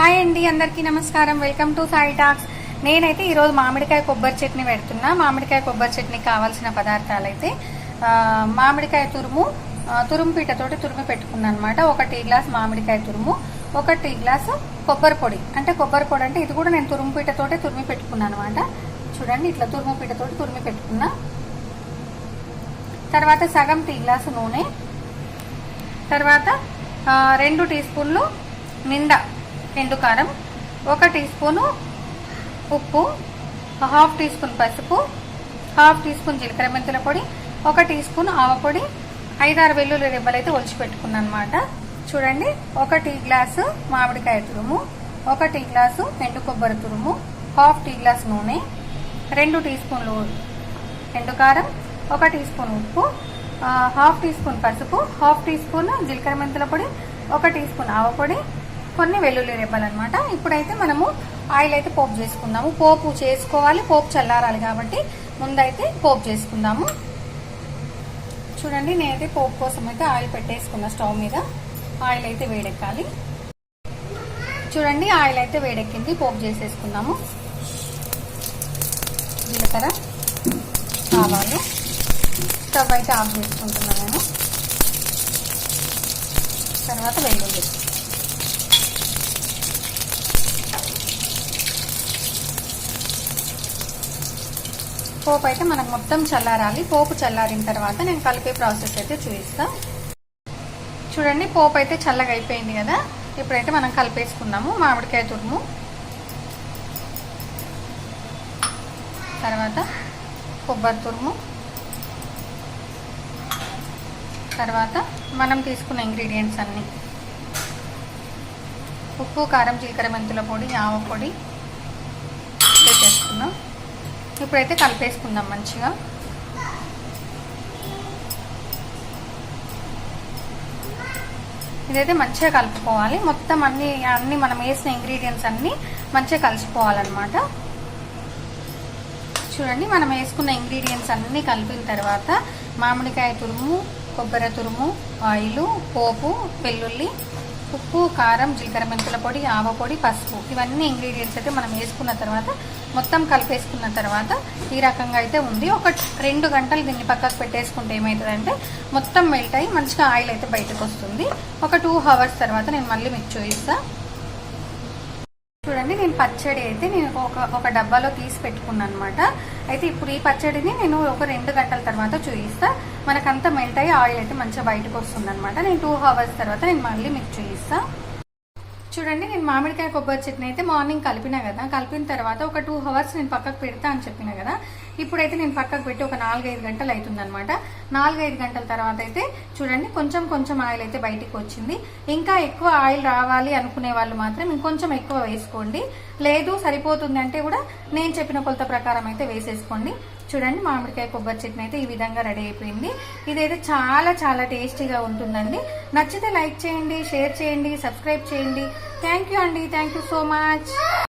Hi అండి అందరికీ నమస్కారం. Welcome to Sai talks. నేనైతే ఈరోజు మామిడికాయ కొబ్బరి చట్నీ పెడుతున్నా. మామిడికాయ కొబ్బరి చట్నీ కావాల్సిన పదార్థాలు అయితే మామిడికాయ తురుము తురుము పీటతోటి తురిమి పెట్టుకున్నాను అనమాట ఒక టీ గ్లాస్ మామిడికాయ తురుము ఒక టీ గ్లాసు కొబ్బరి పొడి. అంటే కొబ్బరి పొడి అంటే ఇది కూడా నేను తురుము పీటతోటే తురిమి పెట్టుకున్నాను అనమాట చూడండి ఇట్లా తురుము పీటతోటి తురిమి పెట్టుకున్నా. తర్వాత సగం టీ గ్లాసు నూనె. తర్వాత రెండు టీ స్పూన్లు నిండా ఎండు కారం ఒక టీ స్పూను ఉప్పు హాఫ్ టీ స్పూన్ పసుపు హాఫ్ టీ స్పూన్ జీలకర్ర మెంతుల పొడి ఒక టీ స్పూన్ ఆవపొడి ఐదారు వెల్లుల్లి రెబ్బలైతే ఒలిచిపెట్టుకున్నాను అనమాట చూడండి ఒక టీ గ్లాసు మామిడికాయ తురుము ఒక టీ గ్లాసు ఎండు కొబ్బరి తురుము హాఫ్ టీ గ్లాస్ నూనె రెండు టీ స్పూన్లు ఎండు కారం ఒక టీ స్పూన్ ఉప్పు హాఫ్ టీ స్పూన్ పసుపు హాఫ్ టీ స్పూన్ జీలకర్ర మెంతుల పొడి ఒక టీ స్పూన్ ఆవపొడి కొన్ని వెల్లుల్లి రెబ్బలు అనమాట ఇప్పుడైతే మనము ఆయిల్ అయితే పోపు చేసుకుందాము. పోపు చేసుకోవాలి. పోపు చల్లారాలి కాబట్టి ముందైతే పోపు చేసుకుందాము. చూడండి నేనైతే పోపు కోసం అయితే ఆయిల్ పెట్టేసుకున్నా స్టవ్ మీద ఆయిల్ అయితే వేడెక్కాలి. చూడండి ఆయిల్ అయితే వేడెక్కింది. పోపు చేసేసుకుందాము. జీలకర్ర ఆవాలు. స్టవ్ అయితే ఆఫ్ చేసుకుంటున్నాను నేను. తర్వాత వెల్లుల్లి. పోపు అయితే మనకు మొత్తం చల్లారాలి. పోపు చల్లారిన తర్వాత నేను కలిపే ప్రాసెస్ అయితే చూపిస్తా. చూడండి పోపు అయితే చల్లగా అయిపోయింది కదా. ఇప్పుడైతే మనం కలిపేసుకున్నాము మామిడికాయ తురుము. తర్వాత కొబ్బరి తురుము. తర్వాత మనం తీసుకున్న ఇంగ్రీడియంట్స్ అన్నీ. ఉప్పు కారం జీలకర్ర మెంతుల పొడి ఆవ పొడి వేసేసుకుందాం ఇప్పుడైతే కలిపేసుకుందాం మంచిగా. ఇదైతే మంచిగా కలుపుకోవాలి. మొత్తం అన్ని అన్ని మనం వేసిన ఇంగ్రీడియంట్స్ అన్ని మంచిగా కలిసిపోవాలన్నమాట. చూడండి మనం వేసుకున్న ఇంగ్రీడియంట్స్ అన్నీ కలిపిన తర్వాత మామిడికాయ తురుము కొబ్బరి తురుము ఆయిల్ పోపు వెల్లుల్లి ఉప్పు కారం జీలకర్ర మెంతుల పొడి ఆవ పొడి పసుపు ఇవన్నీ ఇంగ్రీడియంట్స్ అయితే మనం వేసుకున్న తర్వాత మొత్తం కలిపేసుకున్న తర్వాత ఈ రకంగా అయితే ఉంది. ఒక రెండు గంటలు దీన్ని పక్కకు పెట్టేసుకుంటే ఏమవుతుందంటే మొత్తం మెల్ట్ అయ్యి మంచిగా ఆయిల్ అయితే బయటకు వస్తుంది. ఒక టూ అవర్స్ తర్వాత నేను మళ్ళీ మీకు చూపిస్తాను చూడండి నేను పచ్చడి అయితే నేను ఒక ఒక డబ్బాలో తీసి పెట్టుకున్నాను అనమాట అయితే ఇప్పుడు ఈ పచ్చడిని నేను ఒక రెండు గంటల తర్వాత చూయిస్తా. మనకంతా మెల్ట్ అయ్యి ఆయిల్ అయితే మంచిగా బయటకు వస్తుంది అనమాట నేను టూ అవర్స్ తర్వాత నేను మళ్ళీ మీకు చూయిస్తా. చూడండి నేను మామిడికాయ కొబ్బరి చట్నీ అయితే మార్నింగ్ కలిపినా కదా. కలిపిన తర్వాత ఒక టూ అవర్స్ నేను పక్కకు పెడతా అని చెప్పిన కదా. ఇప్పుడైతే నేను పక్కకు పెట్టి ఒక నాలుగైదు గంటలు అవుతుంది అనమాట నాలుగైదు గంటల తర్వాత అయితే చూడండి కొంచెం కొంచెం ఆయిల్ అయితే బయటికి వచ్చింది. ఇంకా ఎక్కువ ఆయిల్ రావాలి అనుకునే వాళ్ళు మాత్రం ఇంకొంచెం ఎక్కువ వేసుకోండి. లేదు సరిపోతుంది అంటే కూడా నేను చెప్పిన కొలత ప్రకారం అయితే వేసేసుకోండి. చూడండి మామిడికాయ కొబ్బరి చట్నీ అయితే ఈ విధంగా రెడీ అయిపోయింది. ఇదైతే చాలా చాలా టేస్టీగా ఉంటుందండి. నచ్చితే లైక్ చేయండి షేర్ చేయండి సబ్స్క్రైబ్ చేయండి. థ్యాంక్ యూ అండి. Thank you so much.